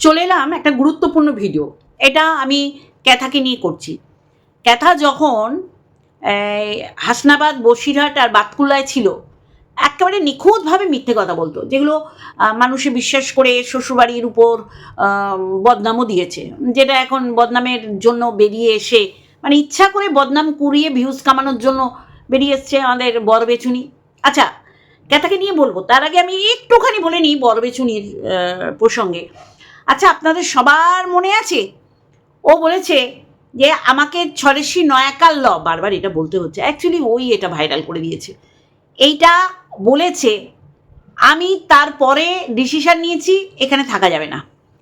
চলে এলাম একটা গুরুত্বপূর্ণ ভিডিও এটা আমি ক্যাথাকে নিয়ে করছি। ক্যাথা যখন হাসনাবাদ বসিরহাট আর বাতকুল্লায় ছিল একেবারে নিখুঁতভাবে মিথ্যে কথা বলতো যেগুলো মানুষে বিশ্বাস করে শ্বশুরবাড়ির উপর বদনামও দিয়েছে। যেটা এখন বদনামের জন্য বেরিয়ে এসে মানে ইচ্ছা করে বদনাম কুড়িয়ে ভিউজ কামানোর জন্য বেরিয়ে এসছে আমাদের বরবেচুনি। আচ্ছা ক্যাথাকে নিয়ে বলব তার আগে আমি একটুখানি বলে নিই বরবেচুনির আহ, প্রসঙ্গে। আচ্ছা আপনাদের সবার মনে আছে? ও বলেছে যে আমাকে ছরেশি নয়াকাল ল, বারবার এটা বলতে হচ্ছে। অ্যাকচুয়ালি ওই এটা ভাইরাল করে দিয়েছে। এইটা বলেছে, আমি তারপরে ডিসিশন নিয়েছি, এখানে থাকা যাবে না।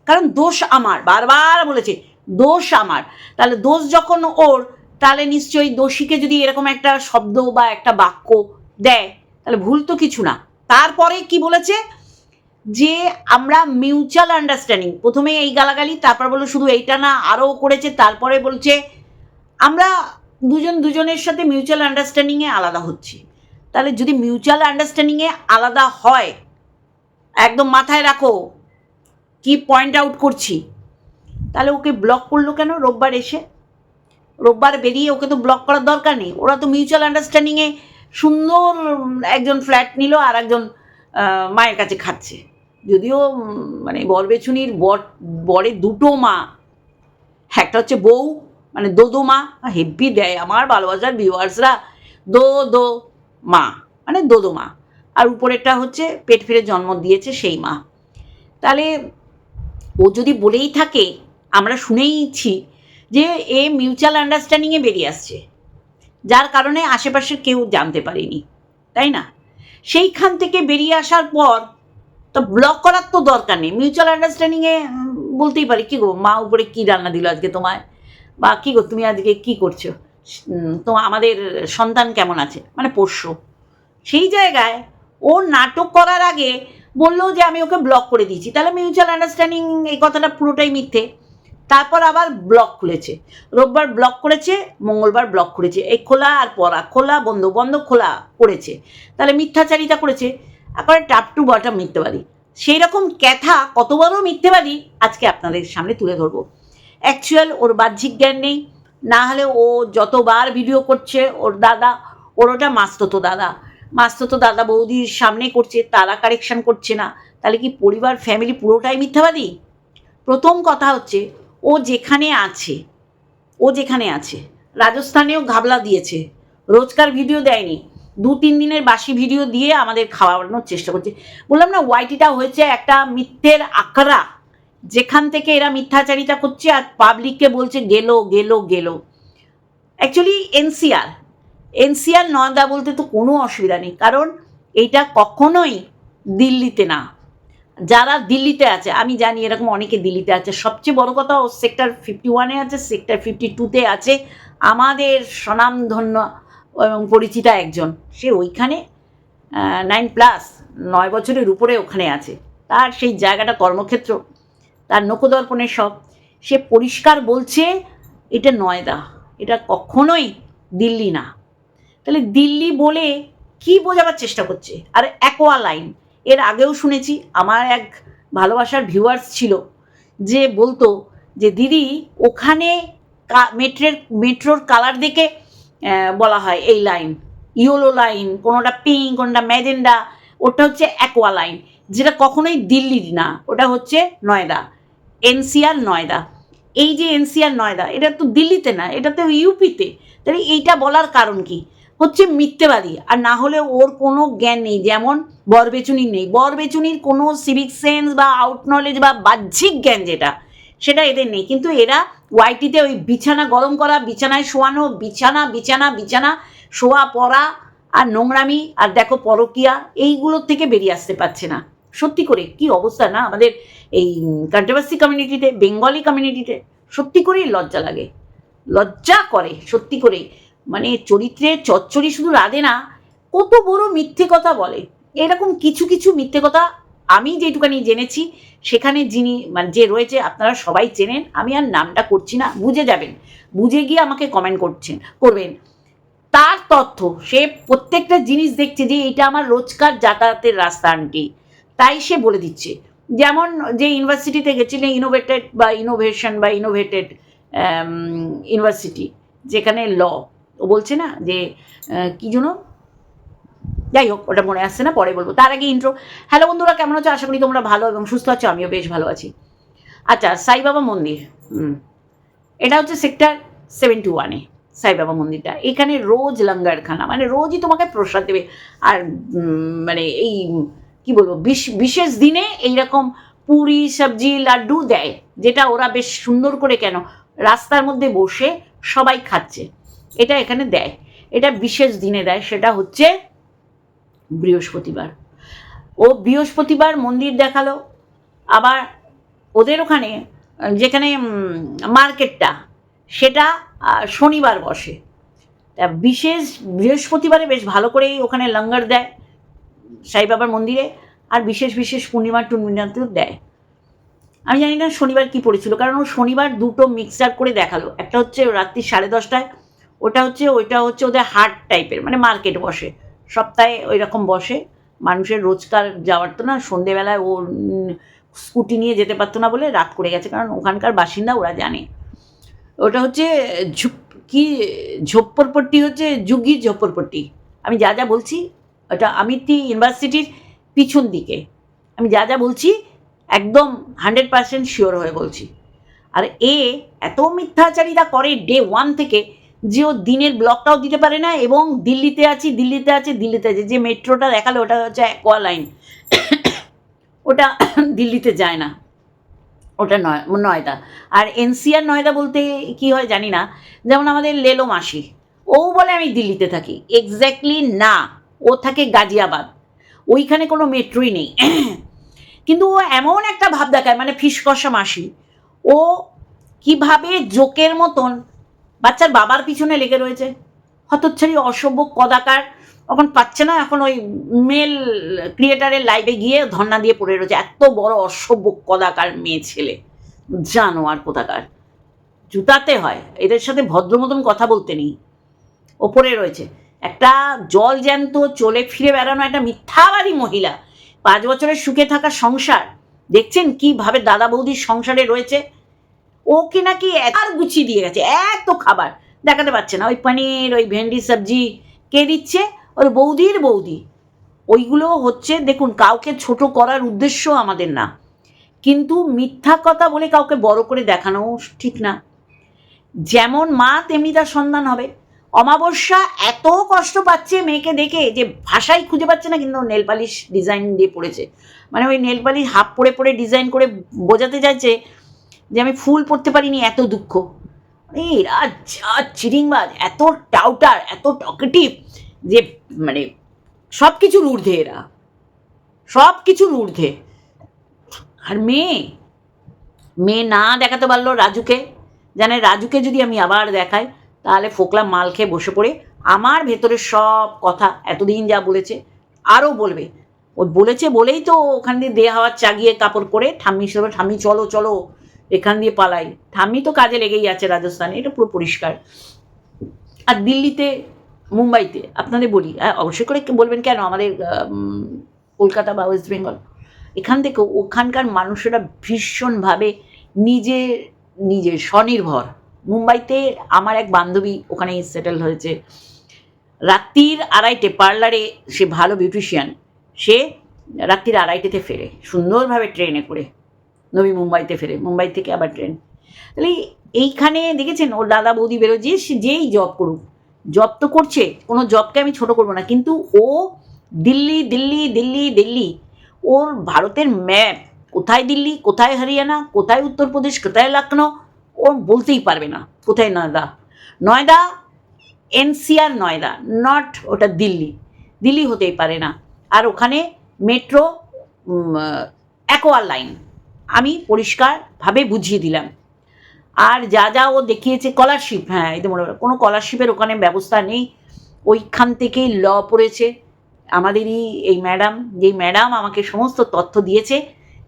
কারণ দোষ আমার, বারবার বলেছে, দোষ আমার। তাহলে দোষ যখন ওর, তাহলে নিশ্চয়ই দোষীকে যদি এরকম একটা শব্দ বা একটা বাক্য দেয়, তাহলে ভুল তো কিছু না। তারপরে কি বলেছে? যে আমরা মিউচুয়াল আন্ডারস্ট্যান্ডিং প্রথমে এই গালাগালি, তারপর বলল শুধু এইটা না আরও করেছে, তারপরে বলছে, আমরা দুজন দুজনের সাথে মিউচুয়াল আন্ডারস্ট্যান্ডিংয়ে আলাদা হচ্ছি। তাহলে যদি মিউচুয়াল আন্ডারস্ট্যান্ডিংয়ে আলাদা হয়, একদম মাথায় রাখো, কি পয়েন্ট আউট করছি? তাহলে ওকে ব্লক করল কেন? রোববার এসে। রোববার বেরিয়ে ওকে তো ব্লক করার দরকার নেই। ওরা তো মিউচুয়াল আন্ডারস্ট্যান্ডিংয়ে সুন্দর একজন ফ্ল্যাট নিল আর একজন মায়ের কাছে খাচ্ছে। যদিও মানে বরবেছুনির বর বরে দুটো মা। একটা হচ্ছে বউ মানে দোদো মা হেব্বি দেয় আমার ভালোবাসার ভিউয়ার্সরা। দো দো মা মানে দোদো মা। আর উপরেরটা হচ্ছে পেট ফিরে জন্ম দিয়েছে সেই মা। তাহলে ও যদি বলেই থাকে, আমরা শুনেইছি যে এ মিউচুয়াল আন্ডারস্ট্যান্ডিংয়ে বেরিয়ে আসছে। যার কারণে আশেপাশের কেউ জানতে পারেনি, তাই না? সেইখান থেকে বেরিয়ে আসার পর তো ব্লক করার তো দরকার নেই। মিউচুয়াল আন্ডারস্ট্যান্ডিংয়ে বলতেই পারি, কী গো, মা উপরে কী রান্না দিল আজকে তোমায়? বা কী গো, তুমি আজকে কী করছ? তো আমাদের সন্তান কেমন আছে? মানে পোষ্য। সেই জায়গায় ও নাটক করার আগে বলল যে আমি ওকে ব্লক করে দিয়েছি। তাহলে মিউচুয়াল আন্ডারস্ট্যান্ডিং এই কথাটা পুরোটাই মিথ্যে। তারপর আবার ব্লক খুলেছে। রোববার ব্লক করেছে, মঙ্গলবার ব্লক করেছে। এই খোলা আর পড়া, খোলা বন্ধ বন্ধ, খোলা করেছে। তাহলে মিথ্যাচারিতা করেছে। একবারে টাপ টু বটম মিথ্যেবাদী সেই রকম ক্যাথা কত বড় মিথ্যেবাদী আজকে আপনাদের সামনে তুলে ধরবো। অ্যাকচুয়াল ওর বাহ্যিক জ্ঞান নেই, না হলে ও যতবার ভিডিও করছে, ওর দাদা, ওর ওটা মাস্ততো দাদা। মাস্ততো দাদা বৌদির সামনে করছে, তারা কারেকশন করছে না। তাহলে কি পরিবার ফ্যামিলি পুরোটাই মিথ্যাবাদী প্রথম কথা হচ্ছে, ও যেখানে আছে, ও যেখানে আছে, রাজস্থানেও ঘাবলা দিয়েছে। রোজকার ভিডিও দেয়নি। দু তিন দিনের বাসি ভিডিও দিয়ে আমাদের খাওয়ানোর চেষ্টা করছে। বললাম না ওয়াইটিটা হয়েছে একটা মিথ্যের আখড়া, যেখান থেকে এরা মিথ্যাচারিতা করছে আর পাবলিককে বলছে গেলো গেলো গেলো। অ্যাকচুয়ালি এনসিআর এনসিআর নয়দা বলতে তো কোনো অসুবিধা নেই, কারণ এইটা কখনোই দিল্লিতে না। যারা দিল্লিতে আছে, আমি জানি এরকম অনেকে দিল্লিতে আছে, সবচেয়ে বড় কথা ও সেক্টর ফিফটি ওয়ানে আছে সেক্টর ফিফটি টুতে আছে। আমাদের স্বনামধন্য এবং পরিচিতা একজন। সে ওইখানে নাইন প্লাস নয় বছরের উপরে ওখানে আছে। তার সেই জায়গাটা কর্মক্ষেত্র, তার নখদর্পণের সব সে পরিষ্কার বলছে, এটা নয়দা এটা কখনোই দিল্লি না। তাহলে দিল্লি বলে কি বোঝাবার চেষ্টা করছে? আর অ্যাকোয়া লাইন এর আগেও শুনেছি, আমার এক ভালোবাসার ভিউয়ার্স ছিল, যে বলতো যে, দিদি, ওখানে মেট্রের মেট্রোর কালার দেখে বলা হয় এই লাইন ইয়োলো লাইন কোনোটা পিঙ্ক কোনোটা ম্যাজেন্ডা ওটা হচ্ছে অ্যাকোয়া লাইন যেটা কখনোই দিল্লির না, ওটা হচ্ছে নয়দা এনসিআর নয়দা এই যে এনসিআর নয়দা এটা তো দিল্লিতে না, এটা তো ইউপিতে তাহলে এইটা বলার কারণ কি? হচ্ছে মিথ্যেবাদী। আর না হলে ওর কোনো জ্ঞান নেই, যেমন বরবেচুনির নেই। বরবেচুনির কোনো সিভিক সেন্স বা আউট নলেজ বা বাহ্যিক জ্ঞান যেটা, সেটা এদের নেই। কিন্তু এরা ওয়াইটিতে ওই বিছানা গরম করা, বিছানায় শোয়ানো, বিছানা বিছানা বিছানা, শোয়া, পড়া আর নোংরামি আর দেখো পরকিয়া, এইগুলোর থেকে বেরিয়ে আসতে পারছে না। সত্যি করে, কি অবস্থা না? আমাদের এই কন্ট্রোভার্সি কমিউনিটিতে বেঙ্গলি কমিউনিটিতে সত্যি করেই লজ্জা লাগে। লজ্জা করে, সত্যি করেই। মানে চরিত্রে চচ্চড়ি শুধু রাধে না, কত বড় মিথ্যে কথা বলে। এরকম কিছু কিছু মিথ্যে কথা আমি যেটুকানি জেনেছি, সেখানে যিনি মানে যে রয়েছে, আপনারা সবাই চেনেন, আমি আর নামটা করছি না, বুঝে যাবেন। বুঝে গিয়ে আমাকে কমেন্ট করছেন, করবেন। তার তথ্য, সে প্রত্যেকটা জিনিস দেখছে যে এটা আমার রোজকার যাতায়াতের রাস্তা, আনটি। তাই সে বলে দিচ্ছে। যেমন যে ইউনিভার্সিটিতে গেছিলেন ইনোভেটেড বা ইনোভেশন বা ইনোভেটেড ইউনিভার্সিটি, যেখানে ল, ও বলছে না যে কি জন্য যাই হোক ওটা মনে আসছে না, পরে বলব। তার আগে ইন্ট্রো হ্যালো বন্ধুরা, কেমন আছো? আশা করি তোমরা ভালো এবং সুস্থ আছো, আমিও বেশ ভালো আছি। আচ্ছা সাইবাবা মন্দির, হুম। এটা হচ্ছে সেক্টর সেভেন্টি ওয়ানে সাইবাবা মন্দিরটা। এখানে রোজ লঙ্গারখানা মানে রোজই তোমাকে প্রসাদ দেবে। আর মানে এই, কি বলব, বিশ- বিশেষ দিনে এইরকম পুরি, সবজি, লাড্ডু দেয়, যেটা ওরা বেশ সুন্দর করে কেন, রাস্তার মধ্যে বসে সবাই খাচ্ছে। এটা এখানে দেয়। এটা বিশেষ দিনে দেয়, সেটা হচ্ছে বৃহস্পতিবার। ও বৃহস্পতিবার মন্দির দেখাল, আবার ওদের ওখানে, যেখানে মার্কেটটা, সেটা শনিবার বসে। তা বিশেষ বৃহস্পতিবারে বেশ ভালো করেই ওখানে লঙ্গার দেয় সাই বাবার মন্দিরে, আর বিশেষ বিশেষ পূর্ণিমার টুর্ণিমাতেও দেয়। আমি জানি না শনিবার কি পড়েছিল, কারণ ও শনিবার দুটো মিক্সার করে দেখাল। একটা হচ্ছে রাত্রি সাড়ে দশটায়, ওটা হচ্ছে, ওইটা হচ্ছে ওদের হাট টাইপের মানে মার্কেট বসে। সপ্তাহে ওই রকম বসে। মানুষের রোজকার যাওয়ার তো না, সন্ধেবেলায় ও স্কুটি নিয়ে যেতে পারতো না বলে রাত করে গেছে, কারণ ওখানকার বাসিন্দা ওরা জানে। ওটা হচ্ছে ঝুপ, কি ঝোপ্পরপট্টি হচ্ছে যুগি ঝোপ্পরপট্টি আমি যা যা বলছি, ওটা আমিতি ইউনিভার্সিটির পিছন দিকে। আমি যা যা বলছি, একদম হান্ড্রেড পার্সেন্ট শিওর হয়ে বলছি। আর এ এত মিথ্যাচারিতা করে ডে ওয়ান থেকে যে ও দিনের ব্লকটাও দিতে পারে না এবং দিল্লিতে আছি, দিল্লিতে আছে দিল্লিতে আছে। যে মেট্রোটা দেখাল ওটা হচ্ছে অ্যাকোয়া লাইন ওটা দিল্লিতে যায় না। ওটা নয়, নয়দা। আর এনসিআর নয়দা বলতে কি হয় জানি না। যেমন আমাদের লেলো মাসি, ও বলে আমি দিল্লিতে থাকি। এক্স্যাক্টলি না, ও থাকে গাজিয়াবাদ। ওইখানে কোনো মেট্রোই নেই। কিন্তু ও এমন একটা ভাব দেখায় মানে ফিসকষা মাসি। ও কীভাবে জোকের মতন বাচ্চার বাবার পিছনে লেগে রয়েছে। হতচ্ছাড়ি অসভ্য কদাকার এখন পাচ্ছে না, এখন ওই মেল ক্রিয়েটারের লাইভে গিয়ে ধর্না দিয়ে পড়ে রয়েছে। এত বড় অসভ্য কদাকার মেয়ে ছেলে। জানোয়ার কোথাকার জুতাতে হয়। এদের সাথে ভদ্র মতন কথা বলতে নেই। ওপরে রয়েছে। একটা জল জ্যান্ত চলে ফিরে বেড়ানো একটা মিথ্যাবাদী মহিলা। পাঁচ বছরের সুখে থাকা সংসার। দেখছেন কীভাবে দাদা বৌদির সংসারে রয়েছে? ওকে নাকি আর গুছিয়ে দিয়ে গেছে, এত খাবার। দেখাতে পারছে না, ওই পনির, ওই ভেন্ডি সবজি কে দিচ্ছে? ওর বৌদির বৌদি। ওইগুলো হচ্ছে, দেখুন, কাউকে ছোট করার উদ্দেশ্য আমাদের না। কিন্তু মিথ্যা কথা বলে কাউকে বড় করে দেখানো ঠিক না। যেমন মা, তেমনি তার সন্ধান হবে। অমাবস্যা এত কষ্ট পাচ্ছে মেয়েকে দেখে যে ভাষাই খুঁজে পাচ্ছে না, কিন্তু নেল পালিশ ডিজাইন দিয়ে পড়েছে। মানে ওই নেল পালিশ হাফ পরে পরে ডিজাইন করে বোঝাতে চাইছে যে আমি ফুল পড়তে পারিনি, এত দুঃখ। এরা যা চিরিংবাজ এত টাউটার এত টকেটিভ যে মানে সব কিছুর ঊর্ধ্বে এরা। সব কিছুর ঊর্ধ্বে। আর মেয়ে? মেয়ে না দেখাতে পারল রাজুকে। জানে রাজুকে যদি আমি আবার দেখাই, তাহলে ফোকলা মাল খেয়ে বসে পড়ে। আমার ভেতরের সব কথা এতদিন যা বলেছে, আরও বলবে। ও বলেছে বলেই তো ওখান দিয়ে দেহ হাওয়ার চাগিয়ে কাপড় করে ঠাম্মি হিসেবে ঠাম্মি, চলো চলো। এখান দিয়ে পালাই। ঠাম্মি তো কাজে লেগেই আছে রাজস্থানে, এটা পুরো পরিষ্কার। আর দিল্লিতে, মুম্বাইতে, আপনাদের বলি অবশ্যই করে বলবেন কেন আমাদের কলকাতা বা ওয়েস্ট বেঙ্গল? এখান থেকে ওখানকার মানুষেরা ভীষণভাবে নিজে নিজে স্বনির্ভর। মুম্বাইতে আমার এক বান্ধবী ওখানে সেটেল হয়েছে। রাত্রির আড়াইটে পার্লারে সে ভালো বিউটিশিয়ান সে রাত্রির আড়াইটেতে ফেরে, সুন্দরভাবে ট্রেনে করে। নবী মুম্বাইতে ফেরে, মুম্বাই থেকে আবার ট্রেন। তাহলে এইখানে দেখেছেন ওর দাদা বৌদি বেরো যে যেই জব করুক। জব তো করছে, কোনো জবকে আমি ছোট করব না, কিন্তু ও দিল্লি দিল্লি দিল্লি দিল্লি, ওর ভারতের ম্যাপ কোথায় দিল্লি, কোথায় হরিয়ানা, কোথায় উত্তরপ্রদেশ, কোথায় লখনৌ ও বলতেই পারবে না, কোথায় নয়দা? নয়দা এনসিআর নয়দা নট ওটা দিল্লি। দিল্লি হতেই পারে না। আর ওখানে মেট্রো অ্যাকোয়ার লাইন আমি পরিষ্কারভাবে বুঝিয়ে দিলাম। আর যা যা ও দেখিয়েছে স্কলারশিপ হ্যাঁ এই তো মনে কোনো স্কলারশিপের ওখানে ব্যবস্থা নেই। ওইখান থেকেই ল পড়েছে। আমাদেরই এই ম্যাডাম যেই ম্যাডাম আমাকে সমস্ত তথ্য দিয়েছে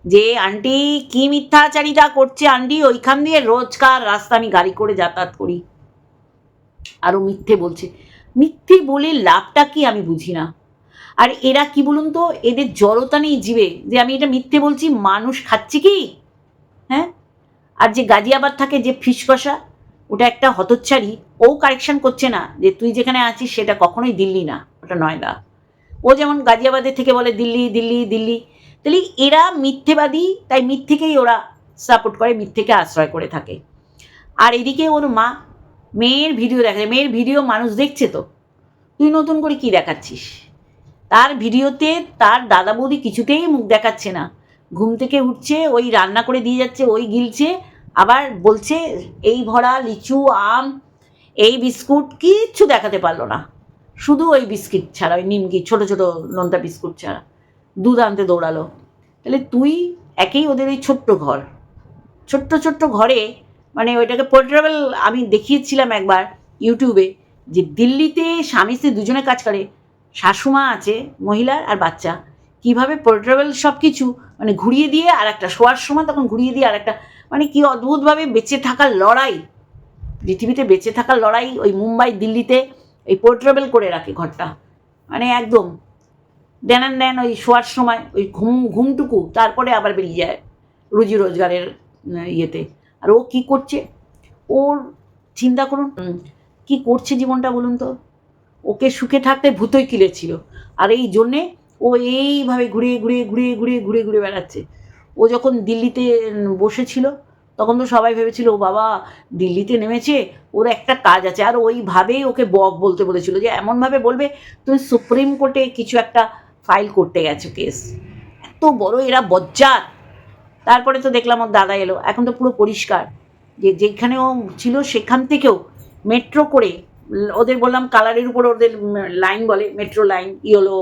যে, আন্টি, কি মিথ্যাচারিতা করছে আন্টি? ওইখান দিয়ে রোজকার রাস্তা আমি গাড়ি করে যাতায়াত করি। আরও মিথ্যে বলছে। মিথ্যে বলে লাভটা কি আমি বুঝি না। আর এরা কি বলুন তো, এদের জড়তা নেই জীবে। যে আমি এটা মিথ্যে বলছি, মানুষ খাচ্ছে কি? হ্যাঁ? আর যে গাজিয়াবাদ থাকে, যে ফিস কষা ওটা একটা হতচ্ছারি ও কারেকশন করছে না যে তুই যেখানে আছিস, সেটা কখনোই দিল্লি না। ওটা নয়দা ও যেমন গাজিয়াবাদের থেকে বলে, দিল্লি দিল্লি দিল্লি। তাহলে এরা মিথ্যেবাদী, তাই মিথ্যেকেই ওরা সাপোর্ট করে, মিথ্যেকে আশ্রয় করে থাকে। আর এদিকে ওর মা, মেয়ের ভিডিও দেখা যায়। মেয়ের ভিডিও মানুষ দেখছে তো? তুই নতুন করে কি দেখাচ্ছিস? তার ভিডিওতে তার দাদা বৌদি কিছুতেই মুখ দেখাচ্ছে না। ঘুম থেকে উঠছে, ওই রান্না করে দিয়ে যাচ্ছে, ওই গিলছে, আবার বলছে, এই ভরা লিচু, আম, এই বিস্কুট কিচ্ছু দেখাতে পারল না। শুধু ওই বিস্কিট ছাড়া, ওই নিমকি, ছোটো ছোটো নোনতা বিস্কুট ছাড়া। দুধ আনতে দৌড়ালো। তাহলে তুই একেই ওদের ওই ছোট্ট ঘর। ছোট্ট ছোট্ট ঘরে মানে ওইটাকে পোর্ট্রেবল আমি দেখিয়েছিলাম একবার ইউটিউবে যে দিল্লিতে স্বামী স্ত্রী দুজনে কাজ করে শাশুমা আছে মহিলার আর বাচ্চা। কীভাবে পোর্ট্রেবল সব কিছু মানে ঘুরিয়ে দিয়ে আর একটা শোয়ার সময় তখন ঘুরিয়ে দিয়ে আর একটা মানে কি অদ্ভুতভাবে বেঁচে থাকার লড়াই। পৃথিবীতে বেঁচে থাকার লড়াই ওই মুম্বাই, দিল্লিতে এই পোর্ট্রেবল করে রাখে ঘরটা। মানে একদম। অ্যান্ড দেন ওই শোয়ার সময় ওই ঘুম, ঘুমটুকু তারপরে আবার বেরিয়ে যায় রুজি রোজগারের ইয়েতে। আর ও কি করছে? ওর চিন্তা করুন। কি করছে জীবনটা বলুন তো? ওকে সুখে থাকতে ভূতই কিলেছিল আর এই জন্যে ও এইভাবে ঘুরিয়ে ঘুরিয়ে ঘুরিয়ে ঘুরিয়ে ঘুরে ঘুরে বেড়াচ্ছে। ও যখন দিল্লিতে বসেছিল, তখন তো সবাই ভেবেছিল, ও বাবা, দিল্লিতে নেমেছে, ওর একটা কাজ আছে। আর ওইভাবেই ওকে বক বলতে বলেছিল যে, এমনভাবে বলবে, তুমি সুপ্রিম কোর্টে কিছু একটা ফাইল করতে গেছো কেস। এত বড় এরা বজ্জাত। তারপরে তো দেখলাম ওর দাদা এলো। এখন তো পুরো পরিষ্কার। যে যেখানে ও ছিল সেখান থেকেও মেট্রো করে ওদের বললাম কালারের উপর ওদের লাইন বলে মেট্রো লাইন ইয়েলো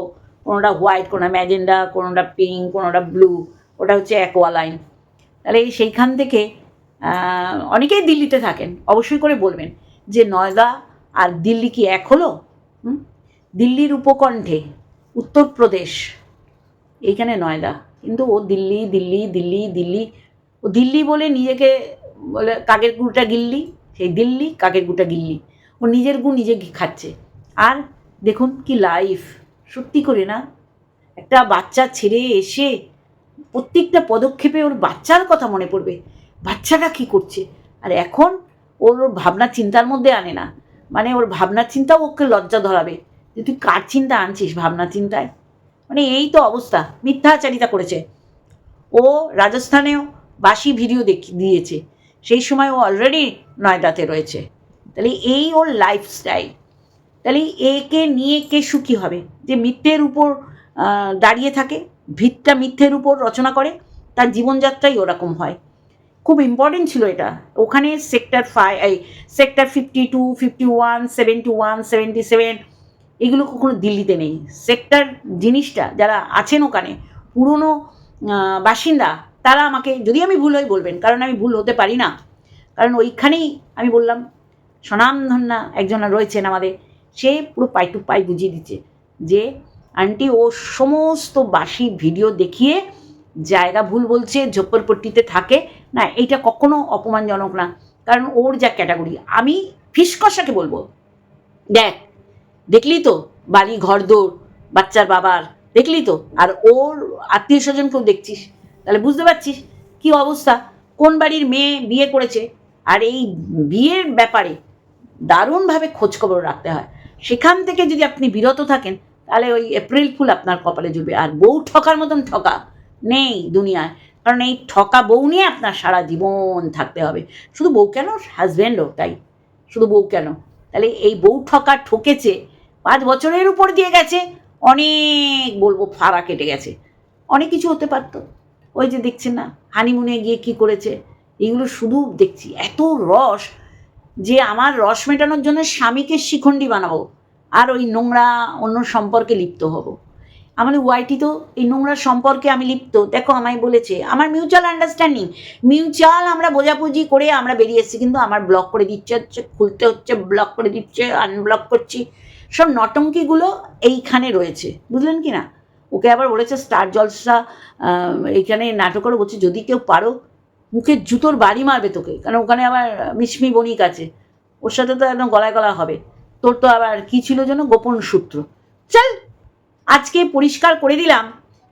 কোনোটা হোয়াইট কোনোটা ম্যাজেন্ডা কোনোটা পিঙ্ক কোনোটা ব্লু ওটা হচ্ছে অ্যাকোয়া লাইন তাহলে এই সেইখান থেকে অনেকেই দিল্লিতে থাকেন, অবশ্যই করে বলবেন যে নয়দা আর দিল্লি কি এক হলো? দিল্লির উপকণ্ঠে উত্তরপ্রদেশ, এইখানে নয়দা। কিন্তু ও দিল্লি দিল্লি দিল্লি দিল্লি, ও দিল্লি বলে নিজেকে বলে কাকের গুটা গিল্লি, সেই দিল্লি, কাকের গুটা গিল্লি। ও নিজের গু নিজে খাচ্ছে। আর দেখুন কি লাইফ সত্যি করে না, একটা বাচ্চা ছেড়ে এসে প্রত্যেকটা পদক্ষেপে ওর বাচ্চার কথা মনে পড়বে। বাচ্চাটা কি করছে? আর এখন ওর ওর ভাবনা চিন্তার মধ্যে আনে না। মানে ওর ভাবনা চিন্তাও ওকে লজ্জা ধরাবে। যে তুই কার চিন্তা আনছিস ভাবনা চিন্তায়? মানে এই তো অবস্থা, মিথ্যাচারিতা করেছে। ও রাজস্থানেও বাসি ভিডিও দেখি, দিয়েছে। সেই সময় ও অলরেডি নয়দাতে রয়েছে। তাহলে এই ওর লাইফস্টাইল তাহলে একে নিয়ে কে সুখী হবে? যে মিথ্যের উপর দাঁড়িয়ে থাকে, ভিতটা মিথ্যের উপর রচনা করে, তার জীবনযাত্রাই ওরকম হয়। খুব ইম্পর্টেন্ট ছিল এটা। ওখানে সেক্টর ফাইভ এই sector fifty two fifty one seventy one seventy seven এগুলো কখনো দিল্লিতে নেই। সেক্টর জিনিসটা যারা আছেন ওখানে, পুরনো বাসিন্দা, তারা আমাকে, যদি আমি ভুল হই বলবেন, কারণ আমি ভুল হতে পারি না। কারণ ওইখানেই আমি বললাম স্বনামধন্যা একজন রয়েছেন আমাদের। সে পুরো পাই টু পাই বুঝিয়ে দিচ্ছে যে, আন্টি, ও সমস্ত বাসি ভিডিও দেখিয়ে জায়গা ভুল বলছে, ঝোপড়পট্টিতে থাকে। না, এইটা কখনো অপমানজনক না। কারণ ওর যা ক্যাটাগরি, আমি ফিসকষাকে বলব? দেখ, দেখলি তো বাড়ি ঘর দৌড় বাচ্চার বাবার, দেখলি তো? আর ওর আত্মীয় স্বজনকেও দেখছিস। তাহলে বুঝতে পারছিস কি অবস্থা? কোন বাড়ির মেয়ে বিয়ে করেছে? আর এই বিয়ের ব্যাপারে দারুণভাবে খোঁজখবর রাখতে হয়। সেখান থেকে যদি আপনি বিরত থাকেন, তাহলে ওই এপ্রিল ফুল আপনার কপালে জুড়বে। আর বউ ঠকার মতন ঠকা নেই দুনিয়ায়। কারণ এই ঠকা বউ নিয়ে আপনার সারা জীবন থাকতে হবে। শুধু বউ কেন? হাজব্যান্ডও তাই। শুধু বউ কেন? তাহলে এই বউ ঠকা ঠকেছে, পাঁচ বছরের উপর দিয়ে গেছে, অনেক বলব ফাড়া কেটে গেছে। অনেক কিছু হতে পারতো। ওই যে দেখছেন না হানিমুনে গিয়ে কি করেছে? এগুলো শুধু দেখছি, এত রস। যে আমার রস মেটানোর জন্য স্বামীকে শিখণ্ডী বানাবো, আর ওই নোংরা অন্য সম্পর্কে লিপ্ত হব। আমাদের ওয়াইটি তো এই নোংরা সম্পর্কে আমি লিপ্ত, দেখো আমায় বলেছে, আমার মিউচুয়াল আন্ডারস্ট্যান্ডিং মিউচুয়াল আমরা বোঝাবুঝি করে আমরা বেরিয়ে এসেছি, কিন্তু আমার ব্লক করে দিচ্ছে, হচ্ছে খুলতে হচ্ছে ব্লক করে দিচ্ছে আনব্লক করছি। সব নটঙ্কিগুলো এইখানে রয়েছে, বুঝলেন কি না? ওকে আবার বলেছে স্টার জলসা এইখানে নাটকেরও বলছে, যদি কেউ পারো মুখে জুতোর বাড়ি মারবে তোকে, কারণ ওখানে আবার মিশমি বণিক আছে। ওর সাথে তো একদম গলায় গলা হবে। তোর তো আবার কি ছিল যেন? গোপন সূত্র। চল, আজকে পরিষ্কার করে দিলাম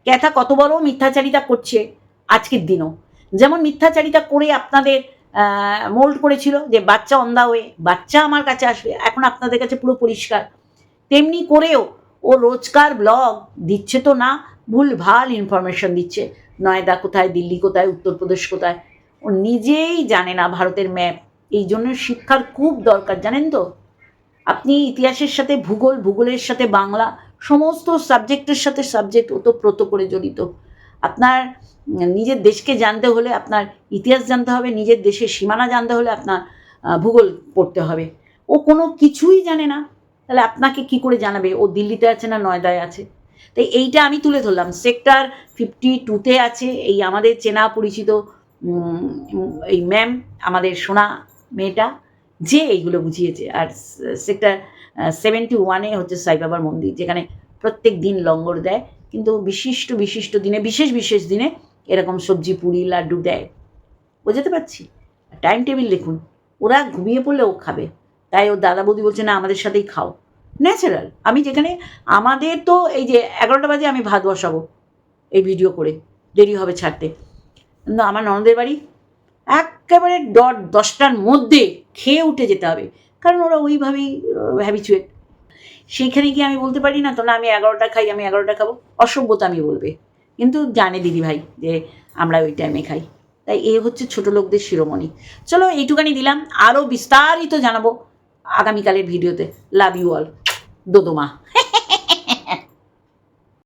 ক্যাথা কত বড় মিথ্যাচারিতা করছে আজকের দিনও। যেমন মিথ্যাচারিতা করে আপনাদের মোল্ড করেছিল যে বাচ্চা অন্ধা হয়ে বাচ্চা আমার কাছে আসবে, এখন আপনাদের কাছে পুরো পরিষ্কার। তেমনি করেও ও রোজকার ব্লগ দিচ্ছে তো না, ভুল ভালো ইনফরমেশন দিচ্ছে। নয়দা কোথায়, দিল্লি কোথায়, উত্তরপ্রদেশ কোথায়? ও নিজেই জানে না ভারতের ম্যাপ। এই জন্য শিক্ষার খুব দরকার, জানেন তো? আপনি ইতিহাসের সাথে ভূগোল, ভূগোলের সাথে বাংলা, সমস্ত সাবজেক্টের সাথে সাবজেক্ট ওতপ্রোত করে জড়িত। আপনার নিজের দেশকে জানতে হলে আপনার ইতিহাস জানতে হবে, নিজের দেশের সীমানা জানতে হলে আপনার ভূগোল পড়তে হবে। ও কোনো কিছুই জানে না। তাহলে আপনাকে কি করে জানাবে? ও দিল্লিতে আছে না নয়দায় আছে? তাই এইটা আমি তুলে ধরলাম। সেক্টর ফিফটি টুতে আছে এই আমাদের চেনা পরিচিত এই ম্যাম আমাদের সোনা মেয়েটা, যে এইগুলো বুঝিয়েছে। আর সেক্টর সেভেন্টি ওয়ানে হচ্ছে সাইবাবার মন্দির, যেখানে প্রত্যেক দিন লঙ্গর দেয়। কিন্তু বিশিষ্ট বিশিষ্ট দিনে, বিশেষ বিশেষ দিনে এরকম সবজি, পুরি, লাড্ডু দেয়। বোঝাতে পারছি? টাইম টেবিল দেখুন। ওরা ঘুমিয়ে পড়লে ও খাবে। তাই ওর দাদা বৌদি বলছে, না, আমাদের সাথেই খাও। ন্যাচারাল আমি যেখানে, আমাদের তো এই যে এগারোটা বাজে আমি ভাত বসাবো এই ভিডিও করে, দেরি হবে ছাড়তে। কিন্তু আমার ননদের বাড়ি একেবারে ডট দশটার মধ্যে খেয়ে উঠে যেতে হবে, কারণ ওরা ওইভাবেই হ্যাবিচুয়েট সেইখানে গিয়ে আমি বলতে পারি না তো না আমি এগারোটা খাই, আমি এগারোটা খাব। অসভ্যতা আমি বলবে। কিন্তু জানে দিদি ভাই যে আমরা ওই টাইমে খাই। তাই এ হচ্ছে ছোট লোকদের শিরোমণি। চলো এইটুকানি দিলাম আরও বিস্তারিত জানাব। আগামীকালের ভিডিওতে লাভ ইউ অল দোদোমা।